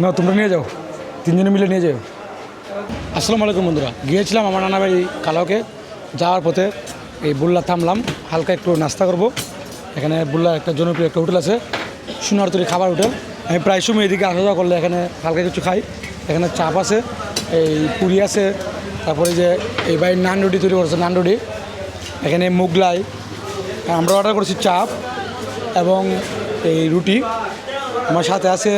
না, তোমরা নিয়ে যাও। তিনজনে মিলে নিয়ে যাও। আসসালামু আলাইকুম বন্ধুরা। গিয়েছিলাম আমার নানা বাড়ি কালাওকে যাওয়ার পথে এই বুল্লা থামলাম। হালকা একটু নাস্তা করব। এখানে বুল্লার একটা জনপ্রিয় একটা হোটেল আছে। সোনার তৈরি খাবার হোটেল। আমি প্রায় সময় এদিকে আসা যাওয়া করলে এখানে হালকা কিছু খাই। এখানে চাপ আছে, এই পুরি আছে, তারপরে যে এই বাড়ির নান রুটি তৈরি করছে নান রুটি এখানে মুগলাই। আমরা অর্ডার করেছি চাপ এবং এই রুটি। আমার সাথে আছে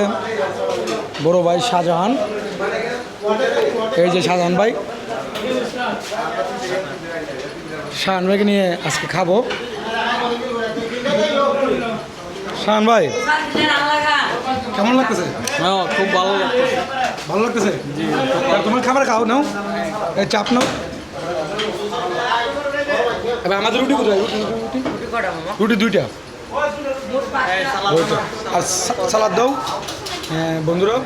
বড় ভাই শাহজাহান। এই যে শাহজাহান ভাই। শাহান ভাইকে নিয়ে আজকে খাব। শাহান ভাই। কেমন লাগতেছে? হ্যাঁ খুব ভালো লাগতেছে। ভালো লাগতেছে? তোমার খাবার খাও নাও। এই চাপ নাও। এবার আমাদের রুটি কোথায়? রুটি রুটি রুটি? দুইটা। আর সালাদ দাও। বন্ধুরা,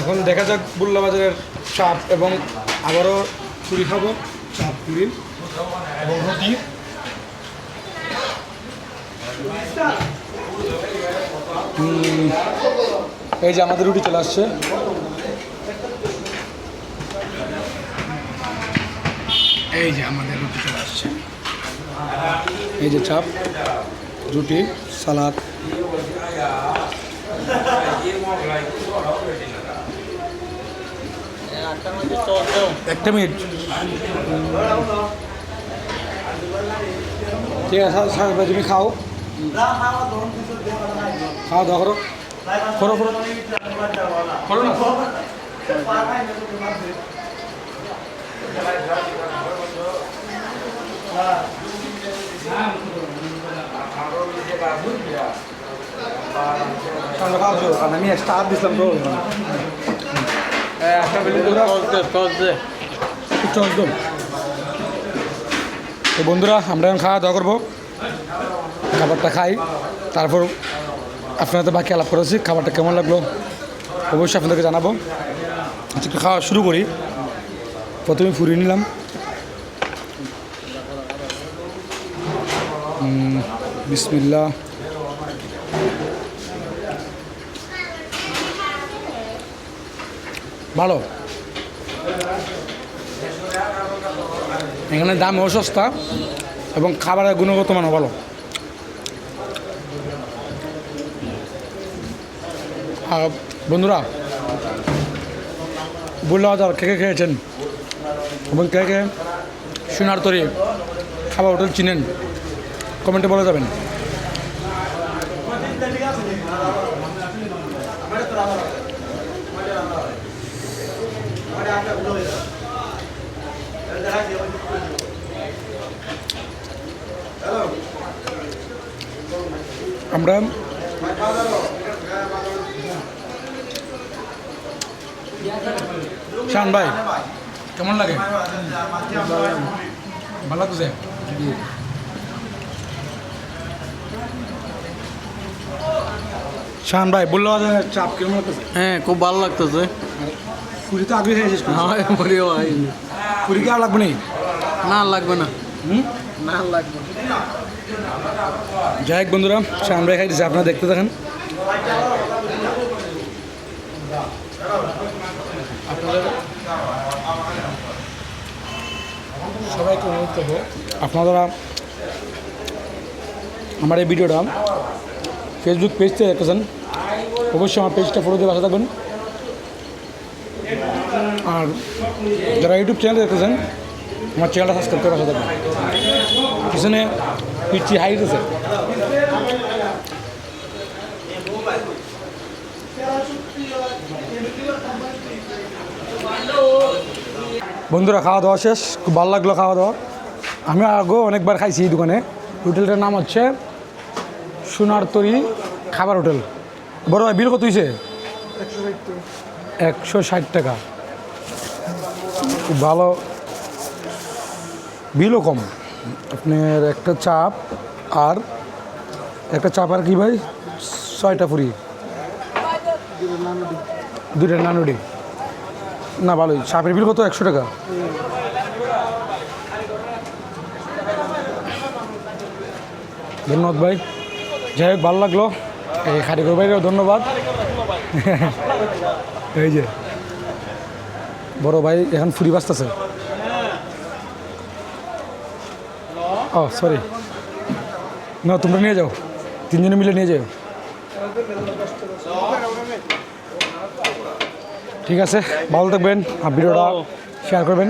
এখন দেখা যাক বুল্লা বাজারের চাপ এবং আবারও পুরি খাব। চাপ পুরি এবং রুটি। এই যে আমাদের রুটি চলে আসছে। এই যে আমাদের রুটি চলে আসছে। এই যে চাপ, রুটি, সালাদ। একটা মিনিট। ঠিক আছে তুমি খাও। খাও দাও করো। করো করো। করো না সামনে খাওয়া শুরু কারণ আমি স্টার দিছিলাম তো একটা একদম বন্ধুরা আমরা এখন খাওয়া দাওয়া করব। খাবারটা খাই তারপর আপনাদের বাকি আলাপ করেছি খাবারটা কেমন লাগল অবশ্যই আপনাদেরকে জানাব। আচ্ছা একটু খাওয়া শুরু করি। প্রথমে ফুরিয়ে নিলাম। উম, ভালো। এখানে দামও সস্তা এবং খাবারের গুণগত মানও ভালো। আর বন্ধুরা, বুল্লা বাজার কে কে খেয়েছেন? এবং কে কে সোনার তরি খাবার হোটেল চিনেন? কমেন্টে বলে যাবেন। আমরা শান ভাই কেমন লাগে? ভালো লাগছে? শান ভাই বলল চাপ কেমন লাগতেছে? হ্যাঁ খুব ভালো লাগতেছে। পুরি তো আগে হ্যাঁ ভাই। পুরি কি আর লাগবে নেই না লাগবে না। হুম? না লাগবে যাই হোক বন্ধুরা ভাই খাইতেছে, আপনারা দেখতে থাকেন। সবাইকে অনুরোধ করব, আপনারা আমার এই ভিডিওটা ফেসবুক পেজ থেকে দেখতেছেন। অবশ্যই আমার পেজটা ফলো দিয়ে থাকবেন। আর যারা ইউটিউব চ্যানেল দেখতেছেন, আমার চ্যানেলটা সাবস্ক্রাইব করে থাকবেন। পিছনে পিচ্ছি হাইট আছে বন্ধুরা, খাওয়া দাওয়া শেষ। খুব ভালো লাগল খাওয়া দাওয়া। আমি আগেও অনেকবার খাইছি এই দোকানে। হোটেলটার নাম হচ্ছে সোনার তরি খাবার হোটেল। বড় ভাই, বিল কত হয়েছে একশো ষাট টাকা। খুব ভালো। বিলও কম। আপনার একটা চাপ আর একটা চাপ আর কি ভাই? ছয়টা ফুরি। দুইটা নানুডি। না, ভালোই। চাপের বিল কত? একশো টাকা। ধন্যবাদ ভাই। যাই হোক, ভালো লাগল। এই খাটিগর ভাইকেও ধন্যবাদ। এই যে, বড় ভাই এখন ফুরি বাঁচতেছে ও সরি না তোমরা নিয়ে যাও। তিনজনে মিলে নিয়ে যাও। ঠিক আছে ভালো থাকবেন আর ভিডিওটা শেয়ার করবেন।